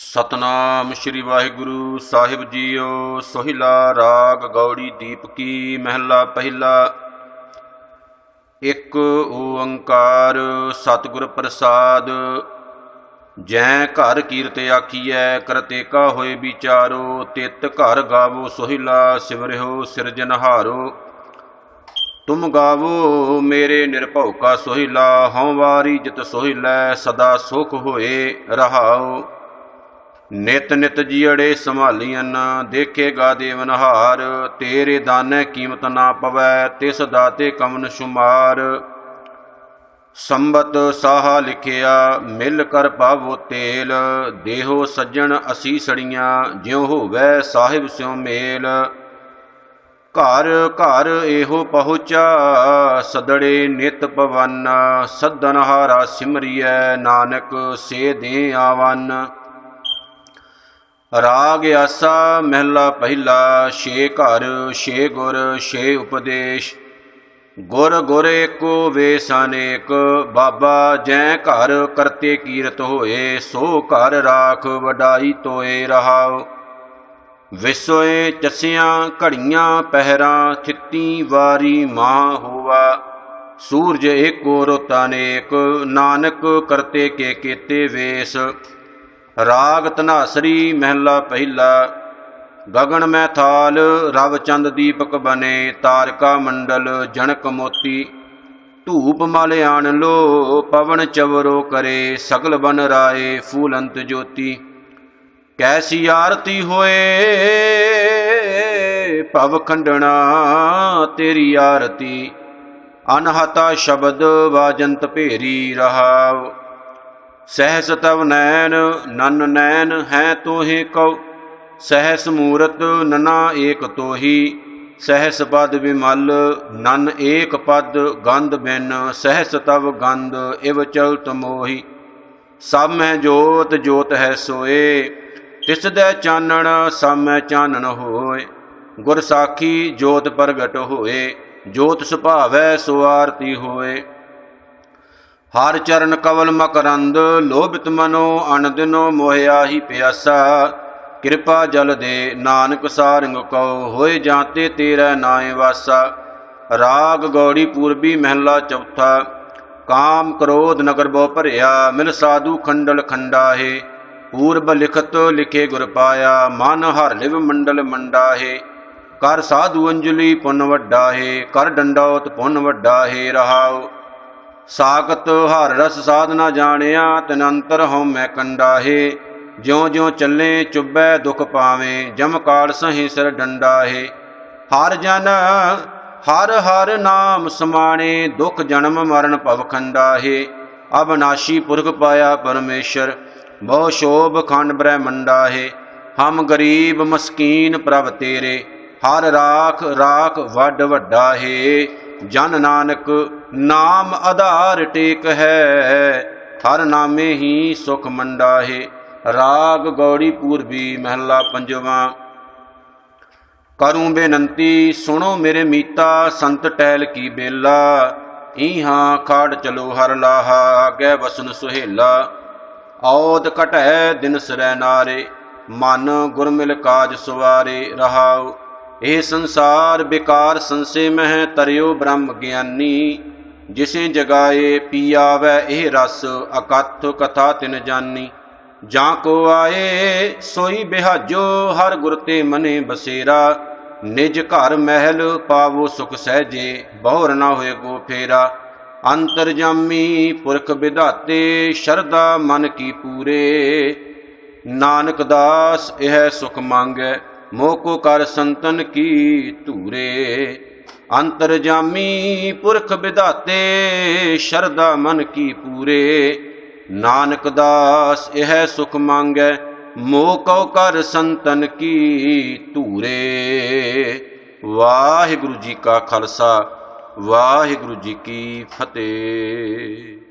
ਸਤਨਾਮ ਸ੍ਰੀ ਵਾਹਿਗੁਰੂ ਸਾਹਿਬ ਜੀਓ, ਸੋਹਿਲਾ ਰਾਗ ਗੌੜੀ ਦੀਪਕੀ ਮਹਿਲਾ ਪਹਿਲਾ। ਇੱਕ ਓੰਕਾਰ ਸਤਿਗੁਰ ਪ੍ਰਸਾਦ, ਜੈ ਘਰ ਕੀਰਤ ਆਖੀਐ ਕਰਤੇਕਾ ਹੋਏ ਵਿਚਾਰੋ, ਤਿਤ ਘਰ ਗਾਵੋ, ਸੋਹਿਲਾ ਸਿਮਰਿਓ ਸਿਰਜਨਹਾਰੋ ਤੁਮ ਗਾਵੋ ਮੇਰੇ ਨਿਰਭਉ ਕਾ ਸੋਹਿਲਾ, ਹਉ ਵਾਰੀ ਜਿਤ ਸੋਹਿਲੈ, ਸਦਾ ਸੁਖ ਹੋਏ ਰਹਾਓ। ਨਿਤ ਨਿਤ ਜੀੜੇ ਸੰਭਾਲੀਆਂ ਦੇਖੇਗਾ ਦੇਵਨਹਾਰ ਤੇਰੇ ਦਾਨੇ ਕੀਮਤ ਨਾ ਪਵੈ, ਤਿਸ ਦਾਤੇ ਕਮਨ ਸ਼ੁਮਾਰ। ਸੰਬਤ ਸਾਹਾ ਲਿਖਿਆ, ਮਿਲ ਕਰ ਪਾਵੋ ਤੇਲ, ਦੇਹੋ ਸੱਜਣ ਅਸੀਸੜੀਆਂ, ਜਿਉ ਹੋਵੈ ਸਾਹਿਬ ਸਿਉ ਮੇਲ। ਘਰ ਘਰ ਇਹੋ ਪਹੁੰਚਾ, ਸਦੜੇ ਨਿਤ ਪਵਨ, ਸੱਦਨਹਾਰਾ ਸਿਮਰਿਐ, ਨਾਨਕ ਸੇ ਦੇ ਆਵਨ। ਰਾਗ ਆਸਾ ਮਹਿਲਾ ਪਹਿਲਾ, ਛੇ ਘਰ, ਛੇ ਗੁਰ, ਛੇ ਉਪਦੇਸ਼। ਗੁਰ ਗੁਰ ਏਕੋ ਵੇਸ ਬਾਬਾ ਜੈ ਘਰ ਕਰਤੇ ਕੀਰਤ ਹੋਏ, ਸੋ ਘਰ ਰਾਖ ਵਡਾਈ ਤੋਏ ਰਹਾਉ। ਵਿਸੋਏ ਚਸਿਆਂ, ਘੜੀਆਂ, ਪਹਿਰਾਂ, ਥਿੱਤੀ ਵਾਰੀ ਮਾਹ ਹੋਵਾ ਸੂਰਜ ਏਕੋ ਰੁੱਤ ਅਨੇਕ, ਨਾਨਕ ਕਰਤੇ ਕੇ ਕੀਤੇ ਵੇਸ। ਰਾਗ ਧਨਾਸਰੀ ਮਹਿਲਾ ਪਹਿਲਾ, ਗਗਨ ਮੈਂ ਥਾਲ ਰਵ ਚੰਦ ਦੀਪਕ ਬਨੇ ਤਾਰਕਾ ਮੰਡਲ, ਜਣਕ ਮੋਤੀ, ਧੂਪ ਮਲ ਆਣ ਲੋ, ਪਵਨ ਚਵਰੋ ਕਰੇ, ਸਗਲ ਬਨ ਰਾਏ, ਫੂਲੰਤ ਜੋਤੀ। ਕੈਸੀ ਆਰਤੀ ਹੋਏ, ਭਵ ਖੰਡਣਾ ਤੇਰੀ ਆਰਤੀ। ਅਨਹਤਾ ਸ਼ਬਦ ਵਾਜੰਤ ਭੇਰੀ ਰਹਾਉ। ਸਹਿਸ ਤਵ ਨੈਣ, ਨਨ ਨੈਣ ਹੈ ਤੋਹਿ ਕਉ। ਸਹਿਸ ਮੂਰਤ ਨਨਾ ਏਕ ਤੋਹੀ। ਸਹਿਸ ਪਦ ਵਿਮਲ ਨਨ ਏਕ ਪਦ, ਗੰਧ ਬਿਨ। ਸਹਿਸ ਤਵ ਗੰਧ, ਇਵ ਚਲਤ ਮੋਹੀ। ਸਭ ਮੈਂ ਜੋਤ ਜੋਤ ਹੈ ਸੋਏ। ਤਿਸ ਦੇ ਚਾਨਣ, ਸਭ ਮੈਂ ਚਾਨਣ ਹੋਏ। ਗੁਰ ਸਾਖੀ ਜੋਤ ਪ੍ਰਗਟ ਹੋਏ। ਜੋਤ ਸੁਭਾਵੈ ਸੋ ਆਰਤੀ ਹੋਏ। ਹਰ ਚਰਨ ਕਵਲ ਮਕਰੰਦ, ਲੋਭਿਤ ਮਨੋ ਅਨ ਮੋਹਿਆ ਹੀ ਪਿਆਸਾ। ਕਿਰਪਾ ਜਲ ਦੇ ਨਾਨਕ ਸਾਰੰਗ ਕਉ, ਹੋਏ ਜਾਂਤੇ ਤੇਰਾ ਨਾਏ ਵਾਸਾ। ਰਾਗ ਗੌੜੀ ਪੂਰਬੀ ਮਹਿਲਾ ਚੌਥਾ, ਕਾਮ ਕ੍ਰੋਧ ਨਗਰ ਬੋ ਭਰਿਆ, ਮਿਲ ਸਾਧੂ ਖੰਡਲ ਖੰਡਾਹੇ। ਪੂਰਬ ਲਿਖਤ ਲਿਖੇ ਗੁਰ ਪਾਇਆ, ਮਨ ਹਰ ਲਿਵ ਮੰਡਲ ਮੰਡਾਹੇ। ਕਰ ਸਾਧੂ ਅੰਜਲੀ ਪੁੰਨ ਵੱਡਾ ਕਰ ਡੰਡੌਤ ਪੁੰਨ ਵੱਡਾਹੇ ਰਹਾਓ ਸਾਖਤ ਹਰ ਰਸ ਸਾਧ ਨਾ ਜਾਣਿਆ, ਤਨੰਤਰ ਹਉ ਮੈਂ ਕੰਡਾ ਹੈ ਜਿਉ ਜਿਉ ਚੱਲੇ ਚੁੱਬੈ ਦੁਖ ਪਾਵੇਂ ਜਮ ਕਾਲ ਸਹੀ ਸਿਰ ਡੰਡਾ ਹਰ ਜਨ, ਹਰ ਹਰ ਨਾਮ ਸਮਾਣੇ, ਦੁਖ ਜਨਮ ਮਰਨ ਭਵ ਖੰਡਾ ਹੈ ਅਬਨਾਸ਼ੀ ਪੁਰਖ ਪਾਇਆ ਪਰਮੇਸ਼ਰ, ਬਹੁ ਸ਼ੋਭ ਖੰਡ ਬ੍ਰਹਮੰਡਾ ਹੈ ਹਮ ਗਰੀਬ ਮਸਕੀਨ ਪ੍ਰਭ ਤੇਰੇ, ਹਰ ਰਾਖ ਰਾਖ ਵੱਡ ਵੱਡਾ ਹੈ ਜਨ ਨਾਨਕ ਨਾਮ ਆਧਾਰ ਟੇਕ ਹੈ। ਹਰ ਨਾਮੇ ਹੀ ਸੁਖ ਮੰਡਾ ਰਾਗ ਗੌੜੀ ਪੂਰਬੀ ਮਹਿਲਾ ਪੰਜਵਾਂ। ਕਰੂੰ ਬੇਨੰਤੀ, ਸੁਣੋ ਮੇਰੇ ਮੀਤਾ, ਸੰਤ ਟਹਿਲ ਕੀ ਬੇਲਾ। ਈਹਾਂ ਖਾੜ ਚਲੋ ਹਰ ਲਾਹਾ, ਆਗੇ ਵਸਨ ਸੁਹੇਲਾ। ਔਦ ਘਟੈ ਦਿਨ ਸਰੈ ਨਾਰੇ, ਮਨ ਗੁਰਮਿਲ ਕਾਜ ਸੁਵਾਰੇ, ਰਹਾਉ। ਇਹ ਸੰਸਾਰ ਬਿਕਾਰ ਸੰਸੇ ਮਹਿ ਤਰਿਓ ਬ੍ਰਹਮ ਗਿਆਨੀ, ਜਿਸੇ ਜਗਾਏ ਪੀ ਆਵੈ ਇਹ ਰਸ, ਅਕਥ ਕਥਾ ਤਿਨ ਜਾਨੀ। ਜਾਂ ਕੋ ਆਏ, ਸੋਈ ਬਿਹਾਜੋ, ਹਰ ਗੁਰ ਤੇ ਮਨੇ ਬਸੇਰਾ। ਨਿਜ ਘਰ ਮਹਿਲ ਪਾਵੋ ਸੁਖ ਸਹਿਜੇ, ਬਹੁਰ ਨਾ ਹੋਏ ਕੋ ਫੇਰਾ। ਅੰਤਰ ਜਾਮੀ ਪੁਰਖ ਵਿਧਾਤੇ ਸ਼ਰਦਾ ਮਨ ਕੀ ਪੂਰੇ। ਨਾਨਕ ਦਾਸ ਇਹ ਸੁਖ ਮੰਗੈ ਮੋਹ ਕੋ ਕਰ ਸੰਤਨ ਕੀ ਧੂਰੇ। ਅੰਤਰਜਾਮੀ ਪੁਰਖ ਵਿਧਾਤੇ ਸ਼ਰਦਾ ਮਨ ਕੀ ਪੂਰੇ। ਨਾਨਕ ਦਾਸ ਇਹ ਸੁਖ ਮੰਗੈ ਮੋਹ ਕਉ ਕਰ ਸੰਤਨ ਕੀ ਧੂਰੇ। ਵਾਹਿਗੁਰੂ ਜੀ ਕਾ ਖਾਲਸਾ, ਵਾਹਿਗੁਰੂ ਜੀ ਕੀ ਫਤਿਹ।